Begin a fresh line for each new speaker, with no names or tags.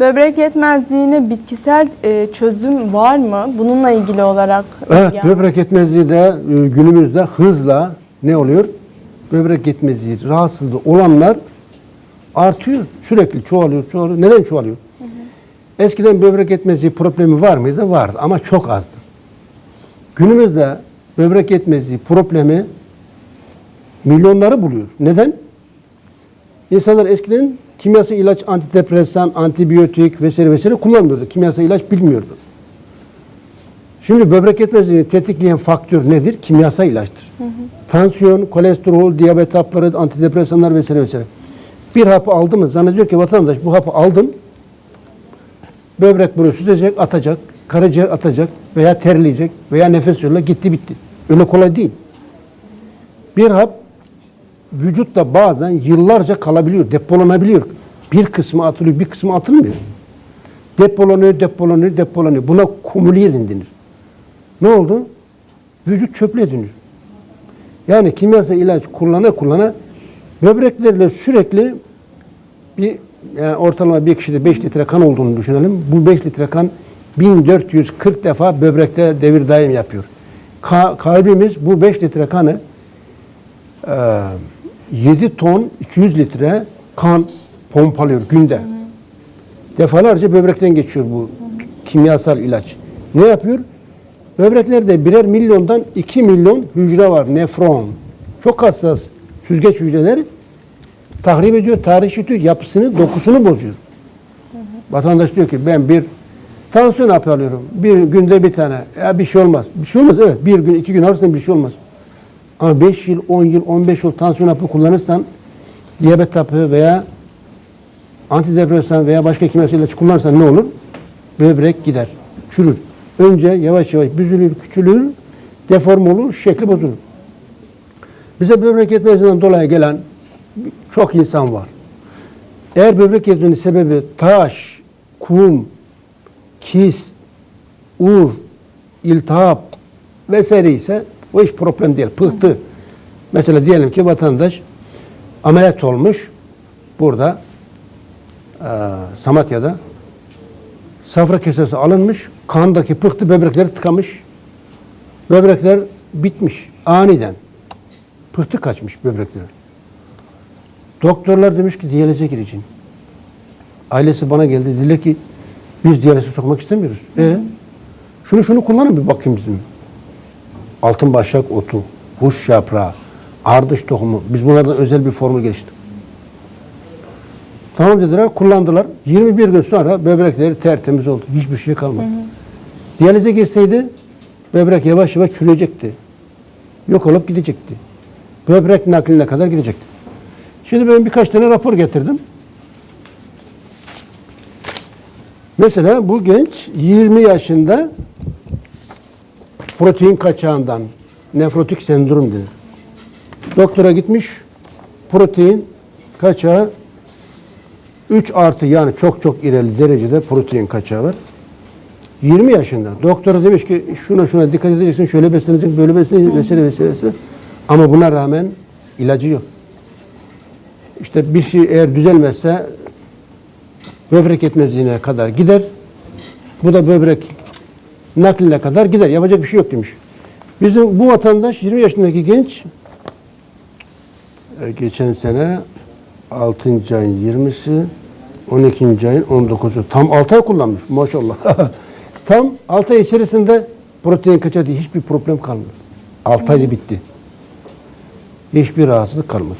Böbrek yetmezliğine bitkisel e, çözüm var mı? Bununla ilgili olarak.
Evet,
yani-
böbrek yetmezliği de e, günümüzde hızla ne oluyor? Böbrek yetmezliği rahatsızlığı olanlar artıyor. Sürekli çoğalıyor, çoğalıyor. Neden çoğalıyor? Eskiden böbrek yetmezliği problemi var mıydı? Vardı ama çok azdı. Günümüzde böbrek yetmezliği problemi milyonları buluyor. Neden? İnsanlar eskiden kimyasal ilaç, antidepresan, antibiyotik vesaire vesaire kullanmıyordu. Kimyasal ilaç bilmiyordu. Şimdi böbrek yetmezliğini tetikleyen faktör nedir? Kimyasal ilaçtır. Tansiyon, kolesterol, diyabet hapları, antidepresanlar vesaire vesaire. Bir hapı aldı mı zannediyor ki vatandaş bu hapı aldım. Böbrek bunu süzecek, atacak, karaciğer atacak veya terleyecek veya nefes yoluyla gitti bitti. Öyle kolay değil. Bir hap vücutta bazen yıllarca kalabiliyor, depolanabiliyor. Bir kısmı atılıyor, bir kısmı atılmıyor. Depolanıyor, depolanıyor, depolanıyor. Buna kumüliyerin denir. Ne oldu? Vücut çöple dönüyor. Yani kimyasal ilaç kullana kullana böbreklerle sürekli bir yani ortalama bir kişide 5 litre kan olduğunu düşünelim. Bu 5 litre kan 1440 defa böbrekte devir daim yapıyor. Ka- kalbimiz bu 5 litre kanı e, 7 ton 200 litre kan pompalıyor günde. Defalarca böbrekten geçiyor bu kimyasal ilaç. Ne yapıyor? Böbreklerde birer milyondan 2 milyon hücre var. Nefron. Çok hassas süzgeç hücreleri tahrip ediyor, tahriş ediyor, yapısını, dokusunu bozuyor. Vatandaş diyor ki ben bir tansiyon hapı alıyorum. Bir günde bir tane. Ya bir şey olmaz. Bir şey olmaz evet. Bir gün, iki gün alırsın bir şey olmaz. Ama 5 yıl, 10 yıl, 15 yıl tansiyon hapı kullanırsan diyabet hapı veya antidepresan veya başka kimyasal ilaç kullanırsan ne olur? Böbrek gider, çürür. Önce yavaş yavaş büzülür, küçülür, deform olur, şekli bozulur. Bize böbrek yetmezliğinden dolayı gelen çok insan var. Eğer böbrek yetmezliğinin sebebi taş, kum, kist, ur, iltihap vesaire ise o iş problem değil. Pıhtı. Mesela diyelim ki vatandaş ameliyat olmuş burada eee Samatya'da safra kesesi alınmış, kandaki pıhtı böbrekleri tıkamış. Böbrekler bitmiş aniden. Pıhtı kaçmış böbrekler. Doktorlar demiş ki diyalize gireceksin. Ailesi bana geldi. Dediler ki biz diyalize sokmak istemiyoruz. E şunu şunu kullanın bir bakayım dedim. Altın başak otu, huş yaprağı, ardış tohumu. Biz bunlardan özel bir formül geliştirdik. Tamam dediler, kullandılar. 21 gün sonra böbrekleri tertemiz oldu. Hiçbir şey kalmadı. Diyalize girseydi böbrek yavaş yavaş çürüyecekti. Yok olup gidecekti. Böbrek nakline kadar gidecekti. Şimdi ben birkaç tane rapor getirdim. Mesela bu genç 20 yaşında protein kaçağından nefrotik sendrom denir. Doktora gitmiş protein kaçağı 3 artı yani çok çok ileri derecede protein kaçağı var. 20 yaşında. Doktora demiş ki şuna şuna dikkat edeceksin, şöyle besleneceksin, böyle besleneceksin vesaire vesaire vesaire. Ama buna rağmen ilacı yok. İşte bir şey eğer düzelmezse böbrek yetmezliğine kadar gider. Bu da böbrek nakline kadar gider. Yapacak bir şey yok demiş. Bizim bu vatandaş 20 yaşındaki genç e, geçen sene 6. ayın 20'si 12. ayın 19'u tam 6 ay kullanmış maşallah. tam 6 ay içerisinde protein kaçağı diye hiçbir problem kalmadı. 6 ayda bitti. Hiçbir rahatsızlık kalmadı.